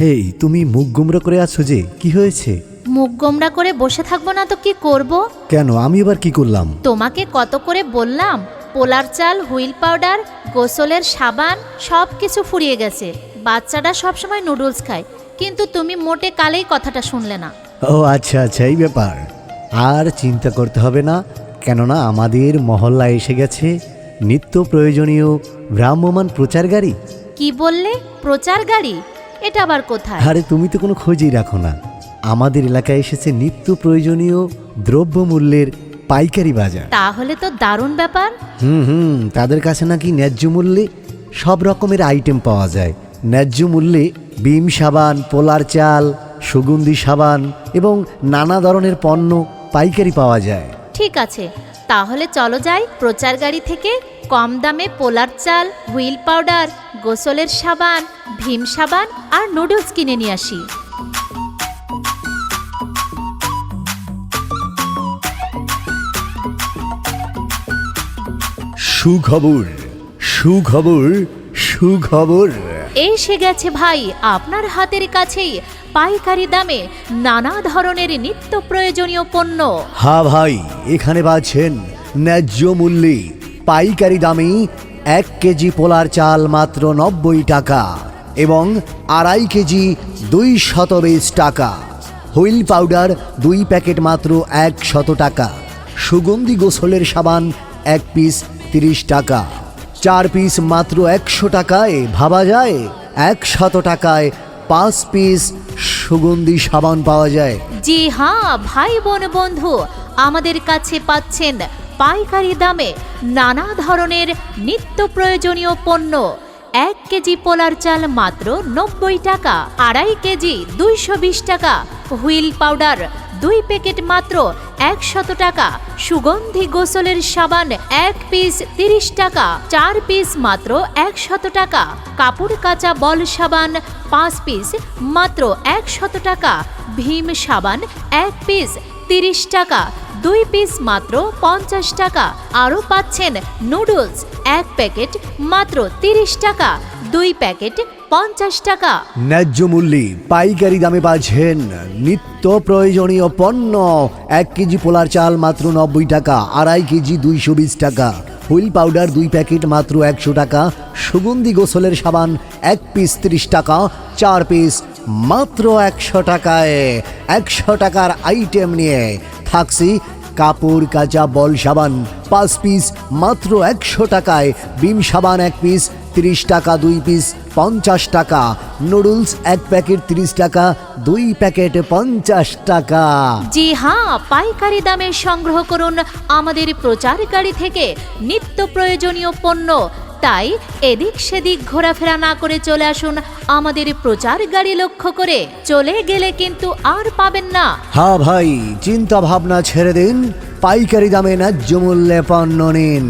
হেই তুমি মুখ গুমরা করে আছো যে কি হয়েছে? মুখ গোমরা করে বসে থাকব না তো কি করব? কেন আমি এবার কি করলাম? তোমাকে কত করে বললাম পোলার চাল হুইল পাউডার গোসলের সাবান সব কিছু ফুরিয়ে গেছে। বাচ্চাটা সবসময় নুডলস খায় কিন্তু তুমি মোটে কালেই কথাটা শুনলে না। ও আচ্ছা আচ্ছা এই ব্যাপার। আর চিন্তা করতে হবে না কেননা আমাদের মহল্লা এসে গেছে। নিত্য প্রয়োজনীয় ভ্রাম্যমান প্রচার গাড়ি কি বললে? প্রচার গাড়ি এটা আবার কোথায়? আরে তুমি তো কোনো খোঁজই রাখো না। আমাদের এলাকায় এসেছে নিত্য প্রয়োজনীয় দ্রব্যমূল্যের পাইকারি বাজার। তাহলে তো দারুণ ব্যাপার। হুম হুম তাদের কাছে নাকি ন্যায্য মূল্যে সব রকমের আইটেম পাওয়া যায়। ন্যায্য মূল্যে বিম সাবান পোলার চাল সুগন্ধি সাবান এবং নানা ধরনের পণ্য পাইকারি পাওয়া যায়। ঠিক আছে তাহলে চলো যাই প্রচার গাড়ি থেকে কম দামে পোলার চাল হুইল পাউডার গোসলের সাবান ভীম সাবান আর নুডলস কিনে নিয়ে আসি। সুখবর সুখবর সুখবর। এসে গেছে ভাই আপনার হাতের কাছেই পাইকারি দামে নানা ধরনের নিত্য প্রয়োজনীয় পণ্য। হা ভাই এখানে পাচ্ছেন ন্যায্য মূল্যে পাইকারি দামে এক কেজি পোলার চাল মাত্র নব্বই টাকা এবং আড়াই কেজি দুই শত টাকা। হুইল পাউডার দুই প্যাকেট মাত্র এক শত টাকা। সুগন্ধি গোসলের সাবান এক পিস তিরিশ টাকা। চার পিস মাত্র একশো টাকায় ভাবা যায়, এক শত টাকায় পাঁচ পিস সুগন্ধি সাবান পাওয়া যায়। জি হ্যাঁ ভাই বোন বন্ধু, আমাদের কাছে পাচ্ছেন পাইকারি দামে নানা ধরনের নিত্য প্রয়োজনীয় পণ্য। এক কেজি পোলার চাল মাত্র নব্বই টাকা, আড়াই কেজি দুইশো বিশ টাকা, হুইল পাউডার দুই প্যাকেট মাত্র একশত টাকা, সুগন্ধি গোসলের সাবান এক পিস তিরিশ টাকা, চার পিস মাত্র একশত টাকা, কাপড় কাচা বল সাবান পাঁচ পিস মাত্র একশত টাকা, ভীম সাবান এক পিস তিরিশ টাকা দুই পিস মাত্র পঞ্চাশ টাকা। আরও পাচ্ছেন নুডলস, এক প্যাকেট মাত্র তিরিশ টাকা, দুই প্যাকেট পঞ্চাশ টাকা। ন্যায্য মূল্যে পাইকারি দামে পাচ্ছেন নিত্য প্রয়োজনীয় পণ্য, এক কেজি পোলার চাল মাত্র নব্বই টাকা, আড়াই কেজি দুইশো বিশ টাকা। হুইল পাউডার দুই প্যাকেট মাত্র একশো টাকা, সুগন্ধি গোসলের সাবান এক পিস ত্রিশ টাকা, চার পিস মাত্র একশো টাকায়, একশো টাকার আইটেম নিয়ে থাকছি। কাপড়, কাঁচা, বল, সাবান, পাঁচ পিস মাত্র একশো টাকায়, বিম সাবান এক পিস তিরিশ টাকা দুই পিস পঞ্চাশ টাকা। নুডলস এক প্যাকেট তিরিশ টাকা, দুই প্যাকেট পঞ্চাশ টাকা। জি হ্যাঁ পাইকারি দামে সংগ্রহ করুন আমাদের প্রচারকারী থেকে নিত্য প্রয়োজনীয় পণ্য। তাই এদিক সেদিক ঘোরাফেরা না করে চলে আসুন আমাদের প্রচার গাড়ি লক্ষ্য করে। চলে গেলে কিন্তু আর পাবেন না। হ্যাঁ ভাই, চিন্তা ভাবনা ছেড়ে দিন, পাইকারি দামে ন্যায্য মূল্যে পণ্য নিন।